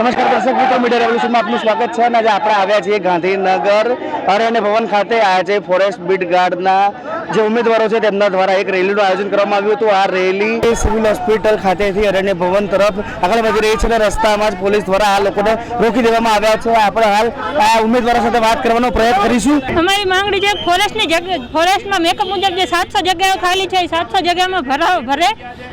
નમસ્કાર દર્શક મિત્રો, મીડિયા રેવલ્યુશનમાં આપનું સ્વાગત છે અને આજે આપણે આવ્યા છીએ ગાંધીનગર અરણ્ય ભવન ખાતે. આજે ફોરેસ્ટ બીટ ગાર્ડના જે ઉમેદવારો છે તેમના દ્વારા એક રેલીનું આયોજન કરવામાં આવ્યું હતું. આ રેલી સિવિલ હોસ્પિટલ ખાતેથી અરણ્ય ભવન તરફ આગળ વધી રહી છે અને રસ્તામાં જ પોલીસ દ્વારા આ લોકોને રોકી દેવામાં આવ્યા છે. આપણે હાલ આ ઉમેદવારો સાથે વાત કરવાનો પ્રયત્ન કરીશું. અમારી માંગણી છે ફોરેસ્ટની જગ્યા ફોરેસ્ટમાં મેકઅપ મુજબ જે સાતસો જગ્યાઓ ખાલી છે, એ સાતસો જગ્યામાં ભરાવ ભરે.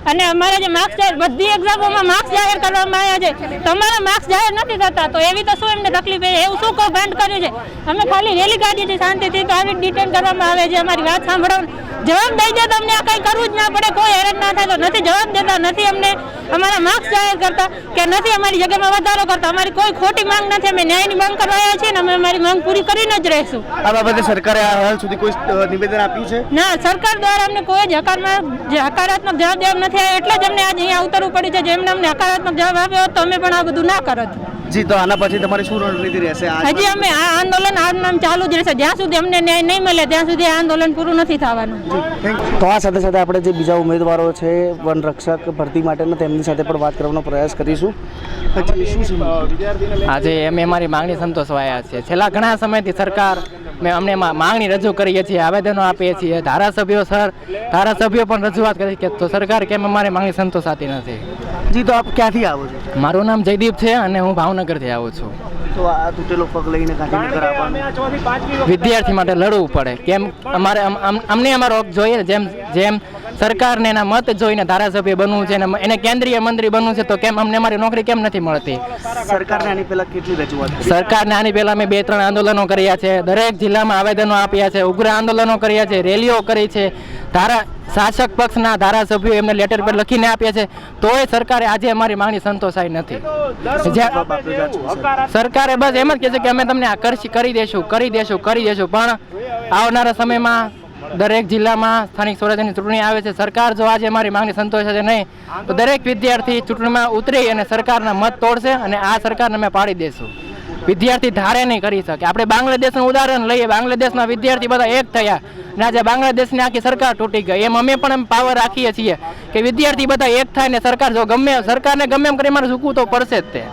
અને અમારા જે માર્ક્સ જાહેર, બધી એક્ઝામોમાં માર્ક્સ જાહેર કરવામાં આવ્યા છે. તમારા માર્ક્સ જાહેર નથી થતા, તો એવી તો શું એમને તકલીફ એવું શું કૌભાંડ કર્યું છે? અમે ખાલી રેલી કાઢીએ છીએ, શાંતિથી તો આવી ડિટેન કરવામાં આવે છે. અમારી વાત સાંભળો. જવાબ દઈ દે તમને અમને આ કંઈ કરવું જ ના પડે કોઈ હેરાન ના થાય તો નથી જવાબ દેતા નથી અમને અમારા માર્ક્સ જાહેર કરતા કે નથી અમારી જગ્યામાં વધારો કરતા. અમારી કોઈ ખોટી માંગ નથી અમે ન્યાયની માંગ કરવા આવ્યા છીએ ને અમે અમારી માંગ પૂરી કરીને જ રહીશું. આ બાબતે સરકારે હાલ સુધી કોઈ નિવેદન આપ્યું છે? ના સરકાર દ્વારા અમને કોઈ જ હકારમાં હકારાત્મક જવાબ દેવા નથી એટલે જ અમને આજે અહીંયા ઉતરવું પડ્યું છે. જેમને અમને હકારાત્મક જવાબ આપ્યો તો અમે પણ આ બધું ના કરત. જી તો આના પછી તમારી શું રણનીતિ રહેશે? હજી અમે આ આંદોલન આ નામ ચાલુ જ રહેશે. જ્યાં સુધી અમને ન્યાય નહીં મળે ત્યાં સુધી આંદોલન પૂરું નથી થવાનું. તો આ સાથે સાથે આપણે જે બીજા ઉમેદવારો છે વન રક્ષક ભરતી માટેના તેમની સાથે પણ વાત કરવાનો પ્રયાસ કરીશું. પછી આજે અમે અમારી માંગણી સંતોષવાયા છે છેલ્લા ઘણા સમયથી સરકાર મેં અમને માંગણી રજૂ કરીએ છીએ આવેદનો આપીએ છીએ. ધારાસભ્યો સર ધારાસભ્યો પણ રજૂઆત કરી કે તો સરકાર કેમ અમારી માંગણી સંતોષાતી નથી? જી તો આપ ક્યાંથી આવો છો? મારું નામ જયદીપ છે અને હું ભાવનગરથી આવું છું. તો આ તૂટેલો પગ લઈને ગાંધીનગર આવવાનું. વિદ્યાર્થી માટે લડવું પડે. કેમ? અમારે અમ- અમ- અમને અમારો હક જોઈએ જેમ જેમ સરકારને એના મત જોઈને ધારાસભ્ય બનવું છે એને કેન્દ્રીય મંત્રી બનવું છે તો કેમ અમને મારી નોકરી કેમ નથી મળતી? સરકારને આની પહેલા કેટલી રજૂઆત સરકારને આની પહેલા અમે બે ત્રણ આંદોલનો કર્યા છે દરેક જિલ્લામાં આવેદનો આપ્યા છે ઉગ્ર આંદોલનો કર્યા છે રેલીઓ કરી છે. ધારા શાસક પક્ષના ધારાસભ્યો એમને લેટર પર લખીને આપ્યા છે. તોય સરકારે આજે અમારી માંગણી સંતોષાઈ નથી. સરકારે બસ એમ જ કહે છે કે અમે તમને આ કરી દેશું કરી દેશું કરી દેશું. પણ આવનારા સમયમાં દરેક જિલ્લામાં સ્થાનિક સ્વરાજ્યની ચૂંટણી આવે છે. સરકાર જો આજે અમારી માંગણી સંતોષે છે નહીં, તો દરેક વિદ્યાર્થી ચૂંટણીમાં ઉતરી અને સરકારના મત તોડશે અને આ સરકારને અમે પાડી દેશું. વિદ્યાર્થી ધારે નહીં કરી શકે. આપણે બાંગ્લાદેશનું ઉદાહરણ લઈએ. બાંગ્લાદેશના વિદ્યાર્થી બધા એક થયા અને આજે બાંગ્લાદેશની આખી સરકાર તૂટી ગઈ. એમ અમે પણ એમ પાવર રાખીએ છીએ કે વિદ્યાર્થી બધા એક થાય ને સરકાર જો ગમે, સરકારને ગમે એમ કરી મારે ઝૂકવું તો પડશે જ તે.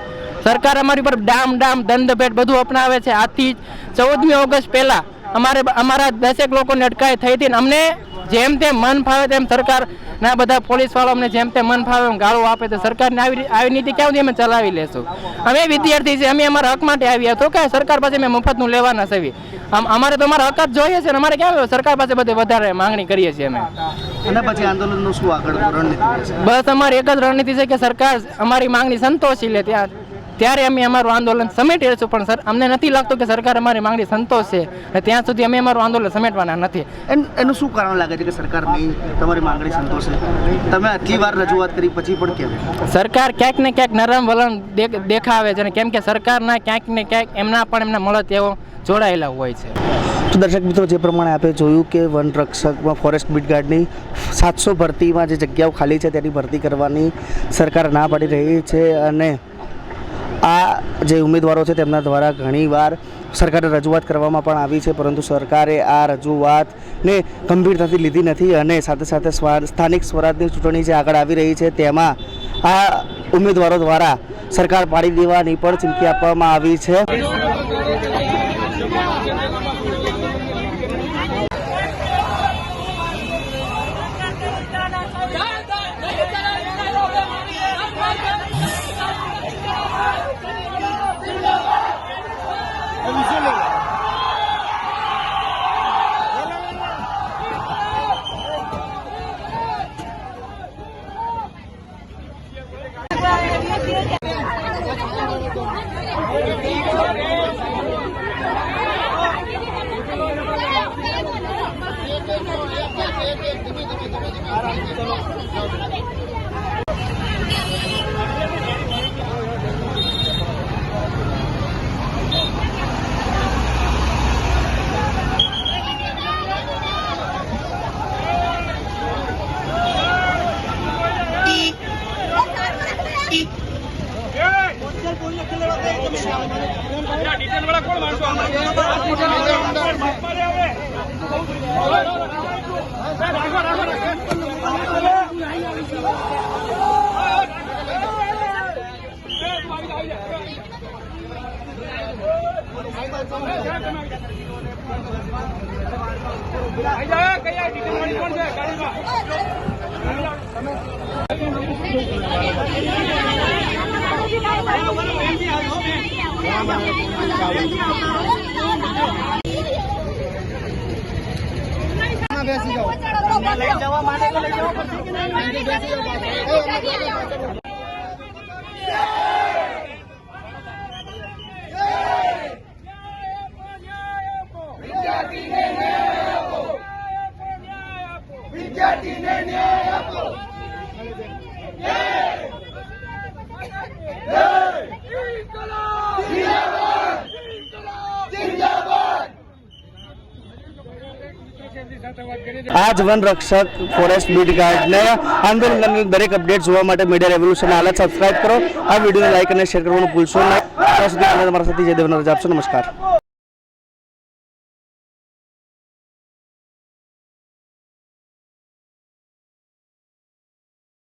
સરકાર અમારી પર ડામ ડામ દંડ બધું અપનાવે છે. આથી ચૌદમી ઓગસ્ટ પહેલા અમારે અમારા દસેક લોકોની અટકાયત થઈ હતી અમને જેમ તેમ મન ફાવે તેમ સરકાર ના બધા પોલીસ વાળો અમને જેમ તેમ મન ફાવે એમ ગાળો આપે તો સરકારને આવી આવી નીતિ ક્યાં સુધી અમે ચલાવી લેશું? અમે વિદ્યાર્થી છે અમે અમારા હક માટે આવ્યા તો કાંઈ સરકાર પાસે અમે મફતનું લેવાના છે આમ અમારે તો અમારા હક જ જોઈએ છે ને અમારે ક્યાં સરકાર પાસે બધે વધારે માંગણી કરીએ છીએ અમે. અને પછી આંદોલનનું શું આગળ રણનીતિ બસ અમારી એક જ રણનીતિ છે કે સરકાર અમારી માંગણી સંતોષી લે ત્યાં. ત્યારે અમે અમારું આંદોલન સમેટી લઈશું પણ સર અમને નથી લાગતું કે સરકાર અમારી માંગણી સંતોષશે અને ત્યાં સુધી અમે અમારું આંદોલન સમેટવાના નથી. એન- એનું શું કારણ લાગે છે કે સરકાર નહીં તમારી માંગણી સંતોષે? તમે આટલી વાર રજૂઆત કરી પછી પણ કેમ? સરકાર ક્યાંક ને ક્યાંક નરમ વલણ દેખાવે છે અને કેમ કે સરકારના ક્યાંક ને ક્યાંક એમના પણ એમના મળત એવો જોડાયેલા હોય છે. તો દર્શક મિત્રો જે પ્રમાણે આપણે જોયું કે વન રક્ષકમાં ફોરેસ્ટ બીટ ગાર્ડની સાતસો ભરતીમાં જે જગ્યાઓ ખાલી છે તેની ભરતી કરવાની સરકાર ના પાડી રહી છે અને આ જે ઉમેદવારો છે તેમના દ્વારા ઘણીવાર સરકારે રજૂઆત કરવામાં પણ આવી છે, પરંતુ સરકારે આ રજૂઆતને ગંભીરતાથી લીધી નથી અને સાથે સાથે સ્થાનિક સ્વરાજની ચૂંટણી જે આગળ આવી રહી છે, તેમાં આ ઉમેદવારો દ્વારા સરકાર પાડી દેવાની પણ ચીમકી આપવામાં આવી છે. ડિટેલ વાળા કોણ માણસો રાખો રાખો તમે બેસી જાઓ લઈ જવા માટે તો લઈ જવા પડશે બેસી જાઓ Happy Day! આજ વન રક્ષક ફોરેસ્ટ બીટ ગાર્ડને આંદોલનની દરેક અપડેટ જોવા માટે મીડિયા રેવોલ્યુશન હાલત સબસ્ક્રાઇબ કરો. આ વિડીયોને લાઇક અને શેર કરવાનું ભૂલશો નહીં. ત્યાં સુધી તમે તમારા સાથે જય દેવના રજા આપશો નમસ્કાર.